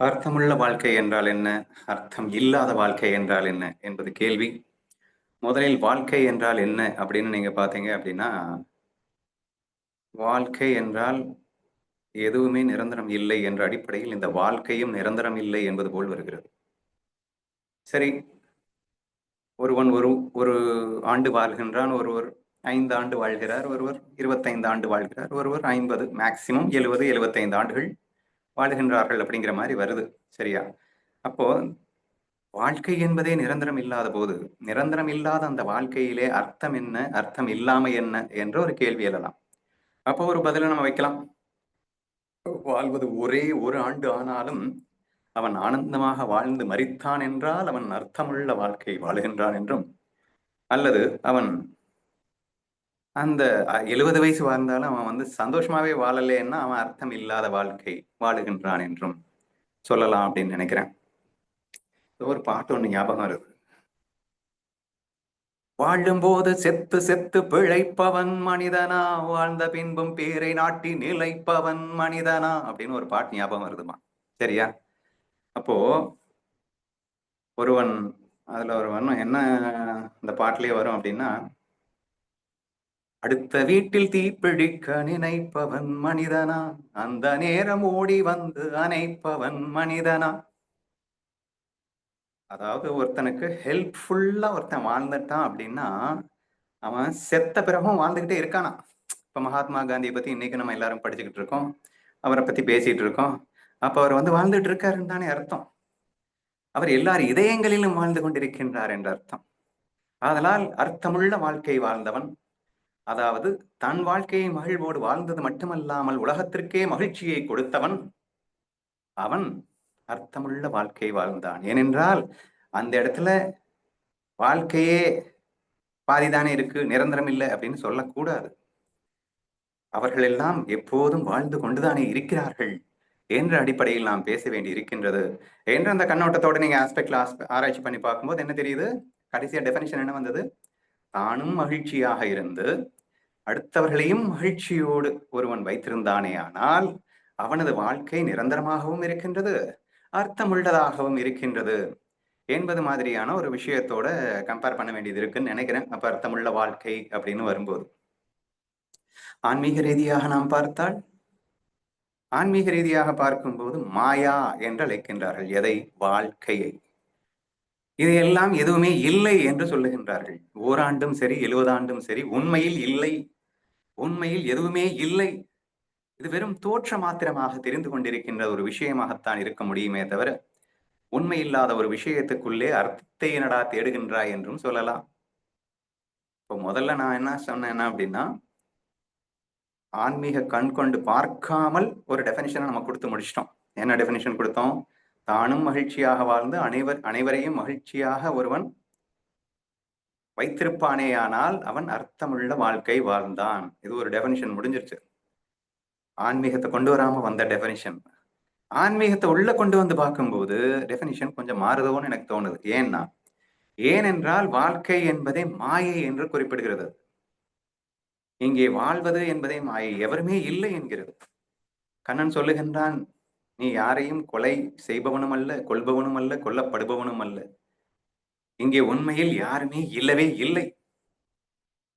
அர்த்தமுள்ள வாழ்க்கை என்றால் என்ன? அர்த்தம் இல்லாத வாழ்க்கை என்றால் என்ன? என்பது கேள்வி. முதலில் வாழ்க்கை என்றால் என்ன அப்படின்னு நீங்க பாத்தீங்க அப்படின்னா வாழ்க்கை என்றால் எதுவுமே நிரந்தரம் இல்லை என்ற அடிப்படையில் இந்த வாழ்க்கையும் நிரந்தரம் இல்லை என்பது போல் வருகிறது. சரி ஒருவன் ஒரு ஒரு ஆண்டு வாழ்கின்றான் ஒருவர் ஐந்து ஆண்டு வாழ்கிறார் ஒருவர் இருபத்தைந்து ஆண்டு வாழ்கிறார் ஒருவர் ஐம்பது மேக்சிமம் எழுபது எழுபத்தைந்து ஆண்டுகள். வாழுகின்றார்கள் அப்படிங்கிற மாதிரி வருது சரியா? அப்போ வாழ்க்கை என்பதே நிரந்தரம் இல்லாத போது நிரந்தரம் இல்லாத அந்த வாழ்க்கையிலே அர்த்தம் என்ன அர்த்தம் இல்லாம என்ன என்ற ஒரு கேள்வி எழலாம் அப்போ ஒரு பதிலை நம்ம வைக்கலாம். வாழ்வது ஒரே ஒரு ஆண்டு ஆனாலும் அவன் ஆனந்தமாக வாழ்ந்து மறித்தான் என்றால் அவன் அர்த்தமுள்ள வாழ்க்கை வாழுகின்றான் என்றும் அல்லது அவன் அந்த எழுபது வயசு வாழ்ந்தாலும் அவன் வந்து சந்தோஷமாவே வாழலேன்னா அவன் அர்த்தம் இல்லாத வாழ்க்கை வாழுகின்றான் என்றும் சொல்லலாம் அப்படின்னு நினைக்கிறேன். ஒரு பாட்டு ஒண்ணு ஞாபகம் வருது. வாழும்போது செத்து செத்து பிழைப்பவன் மனிதனா வாழ்ந்த பின்பும் பேரை நாட்டி நிலைப்பவன் மனிதனா அப்படின்னு ஒரு பாட்டு ஞாபகம் வருதுமா? சரியா? அப்போ ஒருவன் அதுல ஒருவன் என்ன இந்த பாட்டிலே வரும் அப்படின்னா அடுத்த வீட்டில் தீப்பிடிக்க நினைப்பவன் மனிதனா? அந்த நேரம் ஓடி வந்து அணைப்பவன் மனிதனா? அதாவது ஒருத்தனுக்கு ஹெல்ப்ஃபுல்லா ஒருத்தன் வாழ்ந்துட்டான் அப்படின்னா அவன் செத்த பிறகும் வாழ்ந்துகிட்டே இருக்கானா? இப்ப மகாத்மா காந்தியை பத்தி இன்னைக்கு நம்ம எல்லாரும் படிச்சுக்கிட்டு இருக்கோம். அவரை பத்தி பேசிட்டு இருக்கோம். அப்ப அவர் வந்து வாழ்ந்துட்டு இருக்காருன்னு தானே அர்த்தம். அவர் எல்லார் இதயங்களிலும் வாழ்ந்து கொண்டிருக்கின்றார் என்ற அர்த்தம். அதனால் அர்த்தமுள்ள வாழ்க்கை வாழ்ந்தவன் அதாவது தன் வாழ்க்கையை மகிழ்வோடு வாழ்ந்தது மட்டுமல்லாமல் உலகத்திற்கே மகிழ்ச்சியை கொடுத்தவன் அவன் அர்த்தமுள்ள வாழ்க்கை வாழ்ந்தான். ஏனென்றால் அந்த இடத்துல வாழ்க்கையே பாதிதானே இருக்கு நிரந்தரம் இல்லை அப்படின்னு சொல்லக்கூடாது. அவர்கள் எல்லாம் எப்போதும் வாழ்ந்து கொண்டுதானே இருக்கிறார்கள் என்ற அடிப்படையில் நாம் பேச வேண்டி இருக்கின்றது. என்ற அந்த கண்ணோட்டத்தோட நீங்க ஆஸ்பெக்ட்ல ஆராய்ச்சி பண்ணி பார்க்கும்போது என்ன தெரியுது? கடைசியா டெபினிஷன் என்ன வந்தது? தானும் மகிழ்ச்சியாக இருந்து அடுத்தவர்களையும் மகிழ்ச்சியோடு ஒருவன் வைத்திருந்தானே ஆனால் அவனது வாழ்க்கை நிரந்தரமாகவும் இருக்கின்றது அர்த்தமுள்ளதாகவும் இருக்கின்றது என்பது மாதிரியான ஒரு விஷயத்தோட கம்பேர் பண்ண வேண்டியது இருக்குன்னு நினைக்கிறேன். அப்ப அர்த்தமுள்ள வாழ்க்கை அப்படின்னு வரும்போது. ஆன்மீக ரீதியாக நாம் பார்த்தால் ஆன்மீக ரீதியாக பார்க்கும்போது மாயா என்று அழைக்கின்றார்கள். எதை? வாழ்க்கையை. இதையெல்லாம் எதுவுமே இல்லை என்று சொல்லுகின்றார்கள். ஓராண்டும் சரி எழுபதாண்டும் சரி உண்மையில் இல்லை உண்மையில் எதுவுமே இல்லை. இது வெறும் தோற்ற மாத்திரமாக தெரிந்து கொண்டிருக்கின்ற ஒரு விஷயமாகத்தான் இருக்க முடியுமே தவிர உண்மை இல்லாத ஒரு விஷயத்துக்குள்ளே அர்த்தத்தை என்னடா தேடுகின்றாய் என்றும் சொல்லலாம். இப்போ முதல்ல நான் என்ன சொன்னேன் அப்படின்னா ஆன்மீக கண் கொண்டு பார்க்காமல் ஒரு டெஃபினிஷனை நம்ம கொடுத்து முடிச்சிட்டோம். என்ன டெஃபினிஷன் கொடுத்தோம்? தானும் மகிழ்ச்சியாக வாழ்ந்து அனைவர் அனைவரையும் மகிழ்ச்சியாக ஒருவன் வைத்திருப்பானேயானால் அவன் அர்த்தமுள்ள வாழ்க்கை வாழ்ந்தான். இது ஒரு டெஃபனிஷன் முடிஞ்சிருச்சு. ஆன்மீகத்தை கொண்டு வராம வந்த டெஃபனிஷன் ஆன்மீகத்தை உள்ள கொண்டு வந்து பார்க்கும்போது டெஃபனிஷன் கொஞ்சம் மாறுதோன்னு எனக்கு தோணுது. ஏன்னா ஏனென்றால் வாழ்க்கை என்பதே மாயை என்று குறிப்பிடுகிறது. இங்கே வாழ்வது என்பதே மாயை எவருமே இல்லை என்கிறது. கண்ணன் சொல்லுகின்றான் நீ யாரையும் கொலை செய்பவனும் அல்ல கொள்பவனும் அல்ல கொல்லப்படுபவனும் அல்ல இங்கே உண்மையில் யாருமே இல்லவே இல்லை.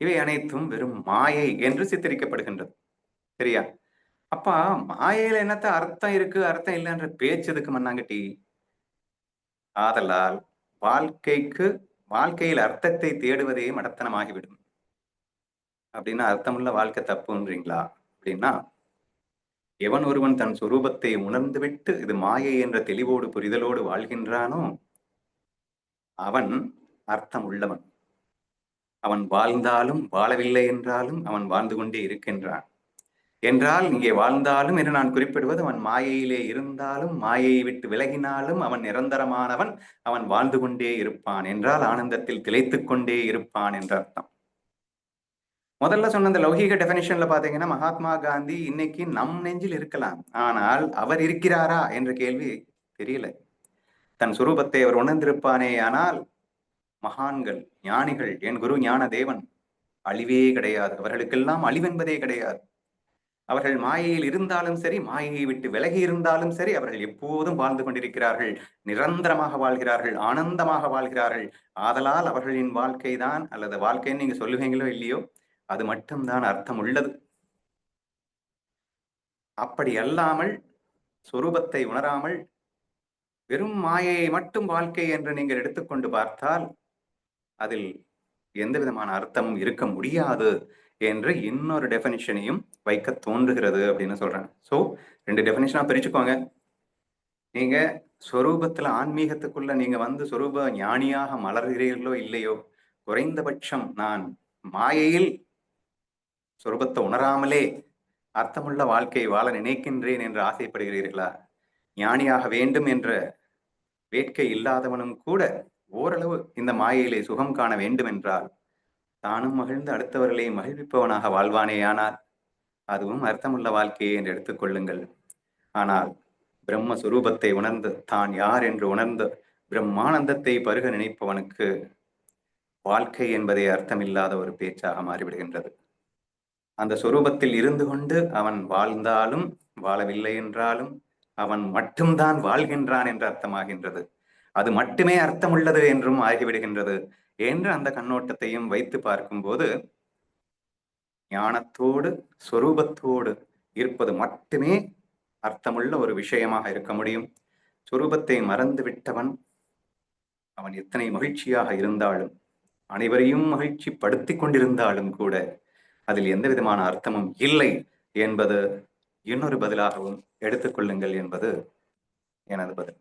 இவை அனைத்தும் வெறும் மாயை என்று சித்தரிக்கப்படுகின்றது. சரியா? அப்பா மாயையில என்னத்த அர்த்தம் இருக்கு அர்த்தம் இல்லைன்ற பேச்சு எதுக்கு மண்ணாங்கட்டி? ஆதலால் வாழ்க்கைக்கு வாழ்க்கையில் அர்த்தத்தை தேடுவதே மடத்தனமாகிவிடும். அப்படின்னா அர்த்தமுள்ள வாழ்க்கை தப்புன்றீங்களா? அப்படின்னா எவன் ஒருவன் தன் சுரூபத்தை உணர்ந்துவிட்டு இது மாயை என்ற தெளிவோடு புரிதலோடு வாழ்கின்றானோ அவன் அர்த்தம் உள்ளவன் அவன் வாழ்ந்தாலும் வாழவில்லை என்றாலும் அவன் வாழ்ந்து கொண்டே இருக்கின்றான். என்றால் இங்கே வாழ்ந்தாலும் என்று நான் குறிப்பிடுவது அவன் மாயையிலே இருந்தாலும் மாயையை விட்டு விலகினாலும் அவன் நிரந்தரமானவன் அவன் வாழ்ந்து கொண்டே இருப்பான் என்றால் ஆனந்தத்தில் திளைத்துக் கொண்டே இருப்பான் என்ற அர்த்தம். முதல்ல சொன்ன அந்த லௌகீக டெபினிஷன்ல பாத்தீங்கன்னா மகாத்மா காந்தி இன்னைக்கு நம் நெஞ்சில் இருக்கலாம். ஆனால் அவர் இருக்கிறாரா என்ற கேள்வி தெரியல. தன் சுரூபத்தை அவர் உணர்ந்திருப்பானே ஆனால் மகான்கள் ஞானிகள் என் குரு ஞான தேவன் அழிவே கிடையாது. அவர்களுக்கெல்லாம் அழிவென்பதே கிடையாது. அவர்கள் மாயையில் இருந்தாலும் சரி மாயையை விட்டு விலகி இருந்தாலும் சரி அவர்கள் எப்போதும் வாழ்ந்து கொண்டிருக்கிறார்கள். நிரந்தரமாக வாழ்கிறார்கள் ஆனந்தமாக வாழ்கிறார்கள். ஆதலால் அவர்களின் வாழ்க்கை தான் அல்லது வாழ்க்கைன்னு நீங்க சொல்லுவீங்களோ இல்லையோ அது மட்டும்தான் அர்த்தம் உள்ளது. அப்படி அல்லாமல் சொரூபத்தை உணராமல் வெறும் மாயையை மட்டும் வாழ்க்கை என்று நீங்கள் எடுத்துக்கொண்டு பார்த்தால் அதில் எந்த விதமான அர்த்தமும் இருக்க முடியாது என்று இன்னொரு டெஃபனிஷனையும் வைக்க தோன்றுகிறது அப்படின்னு சொல்றேன். ஸோ ரெண்டு டெஃபனிஷனா பிரிச்சுக்கோங்க. நீங்க ஸ்வரூபத்துல ஆன்மீகத்துக்குள்ள நீங்க வந்து சொரூப ஞானியாக மலர்கிறீர்களோ இல்லையோ குறைந்தபட்சம் நான் மாயையில் சொரூபத்தை உணராமலே அர்த்தமுள்ள வாழ்க்கை வாழ நினைக்கின்றேன் என்று ஆசைப்படுகிறீர்களா? ஞானியாக வேண்டும் என்ற வேட்கை இல்லாதவனும் கூட ஓரளவு இந்த மாயையிலே சுகம் காண வேண்டும் என்றால் தானும் மகிழ்ந்து அடுத்தவர்களை மகிழ்விப்பவனாக வாழ்வானேயானால் அதுவும் அர்த்தமுள்ள வாழ்க்கையை என்று எடுத்துக்கொள்ளுங்கள் ஆனால் பிரம்ம சுரூபத்தை உணர்ந்து தான் யார் என்று உணர்ந்து பிரம்மானந்தத்தை பருக நினைப்பவனுக்கு வாழ்க்கை என்பதே அர்த்தமில்லாத ஒரு பேச்சாக மாறிவிடுகின்றது. அந்த சொரூபத்தில் இருந்து கொண்டு அவன் வாழ்ந்தாலும் வாழவில்லை என்றாலும் அவன் மட்டும்தான் வாழ்கின்றான் என்று அர்த்தமாகின்றது. அது மட்டுமே அர்த்தமுள்ளது என்றும் ஆகிவிடுகின்றது என்று அந்த கண்ணோட்டத்தையும் வைத்து பார்க்கும்போது ஞானத்தோடு சொரூபத்தோடு இருப்பது மட்டுமே அர்த்தமுள்ள ஒரு விஷயமாக இருக்க முடியும். சொரூபத்தை மறந்து விட்டவன் அவன் எத்தனை மகிழ்ச்சியாக இருந்தாலும் அனைவரையும் மகிழ்ச்சி படுத்தி கொண்டிருந்தாலும் கூட அதில் எந்த விதமான அர்த்தமும் இல்லை என்பது இன்னொரு பதிலாகவும் எடுத்துக்கொள்ளுங்கள் என்பது எனது பதில்.